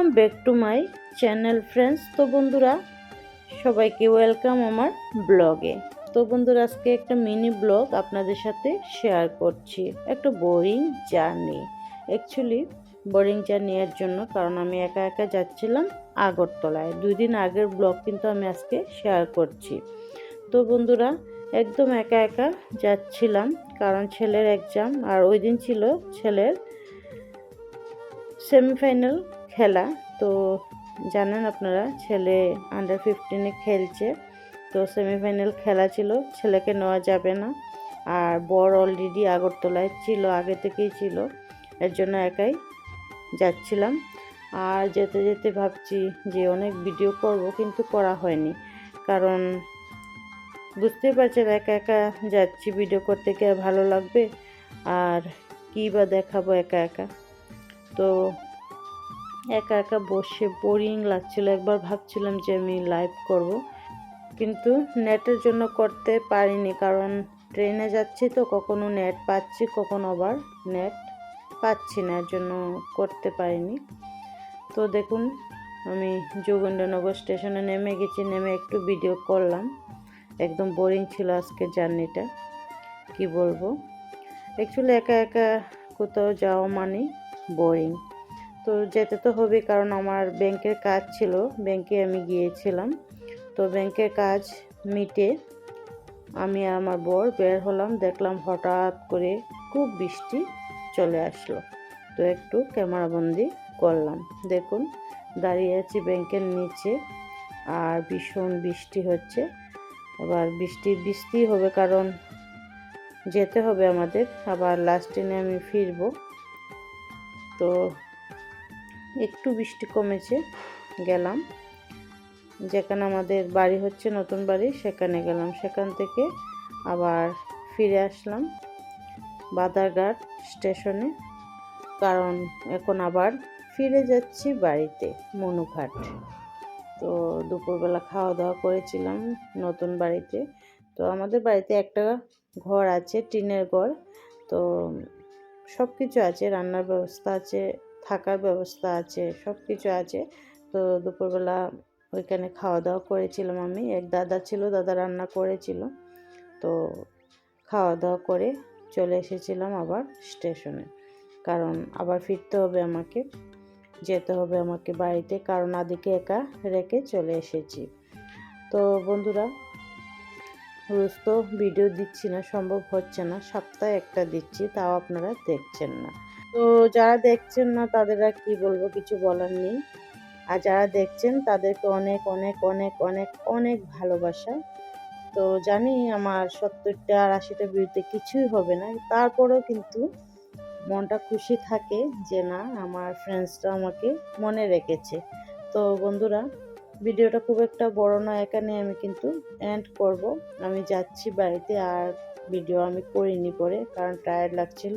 Welcome back to my channel friends. তো বন্ধুরা, সবাইকে ওয়েলকাম আমার ব্লগে। তো বন্ধুরা, আজকে একটা মিনি ব্লগ আপনাদের সাথে শেয়ার করছি। একটা boring journey actually boring journey এর জন্য, কারণ আমি একা একা যাচ্ছিলাম আগরতলায়। দুই দিন আগের ব্লগ কিন্তু আমি আজকে শেয়ার করছি। তো বন্ধুরা, একদম একা একা যাচ্ছিলাম, কারণ ছেলের এক্সাম আর ওই দিন ছিল ছেলের সেমিফাইনাল খেলা। তো জানেন আপনারা, ছেলে আন্ডার ফিফটিনে খেলছে। তো সেমিফাইনাল খেলা ছিল, ছেলেকে নেওয়া যাবে না। আর বর অলরেডি আগরতলায় ছিল, আগে থেকেই ছিল। এর জন্য একাই যাচ্ছিলাম। আর যেতে যেতে ভাবছি যে অনেক ভিডিও করব, কিন্তু করা হয়নি। কারণ বুঝতেই পারছেন, একা একা যাচ্ছি ভিডিও করতে গিয়ে ভালো লাগবে? আর কী বা দেখাবো একা একা? তো একা একা বসে বোরিং লাগছিল। একবার ভাবছিলাম যে আমি লাইভ করব। কিন্তু নেটের জন্য করতে পারিনি কারণ ট্রেনে যাচ্ছি তো, কখনো নেট পাচ্ছি, কখনো আবার নেট পাচ্ছি না জন্য করতে পারিনি। তো দেখুন, আমি যোগেন্দ্রনগর স্টেশনে নেমে গেছি, নেমে একটু ভিডিও করলাম। একদম বোরিং ছিল আজকে জার্নিটা কি বলব? অ্যাকচুয়ালি একা একা কোথাও যাওয়া মানে বোরিং তো যেতে তো হবে, কারণ আমার ব্যাংকের কাজ ছিল, ব্যাংকে আমি গিয়েছিলাম। তো ব্যাংকের কাজ মিটে আমি আর আমার বর বের হলাম, দেখলাম হঠাৎ করে খুব বৃষ্টি চলে আসলো। তো একটু ক্যামেরাবন্দি করলাম। দেখুন, দাঁড়িয়ে আছি ব্যাংকের নিচে, আর ভীষণ বৃষ্টি হচ্ছে। এবার বৃষ্টি বৃষ্টি হবে, কারণ যেতে হবে আমাদের। আবার লাস্ট ট্রেনে আমি ফিরবো। তো একটু বৃষ্টি কমেছে, গেলাম। যেখানে আমাদের বাড়ি হচ্ছে, নতুন বাড়ি, সেখানে গেলাম। সেখান থেকে আবার ফিরে আসলাম বাদারঘাট স্টেশনে। কারণ এখন আবার ফিরে যাচ্ছি বাড়িতে, মনুঘাট। তো দুপুরবেলা খাওয়া দাওয়া করেছিলাম নতুন বাড়িতে। তো আমাদের বাড়িতে একটা ঘর আছে, টিনের ঘর। তো সব কিছু আছে, রান্নার ব্যবস্থা আছে থাকার ব্যবস্থা আছে সব কিছু আছে। তো দুপুরবেলা ওইখানে খাওয়া দাওয়া করেছিলাম আমি। এক দাদা ছিল, দাদা রান্না করেছিল। তো খাওয়া দাওয়া করে চলে এসেছিলাম আবার স্টেশনে। কারণ আবার ফিরতে হবে আমাকে, যেতে হবে আমাকে বাড়িতে, কারণ আদিকে একা রেখে চলে এসেছি। তো বন্ধুরা, রোজ তো ভিডিও দিচ্ছি না, সম্ভব হচ্ছে না। সপ্তাহে একটা দিচ্ছি, তাও আপনারা দেখছেন না। তো যারা দেখছেন না, তাদের আর কী বলব, কিছু বলার নেই। আর যারা দেখছেন, তাদেরকে অনেক অনেক অনেক অনেক অনেক ভালোবাসা। তো জানি আমার সত্তরটা আর আশিটা বিরুদ্ধে কিছুই হবে না। তারপরেও কিন্তু মনটা খুশি থাকে যে না, আমার ফ্রেন্ডসরা আমাকে মনে রেখেছে। তো বন্ধুরা, ভিডিওটা খুব একটা বড় না, এখানে আমি কিন্তু এন্ড করব। আমি যাচ্ছি বাড়িতে আর ভিডিও আমি করিনি পরে, কারণ টায়ার্ড লাগছিল।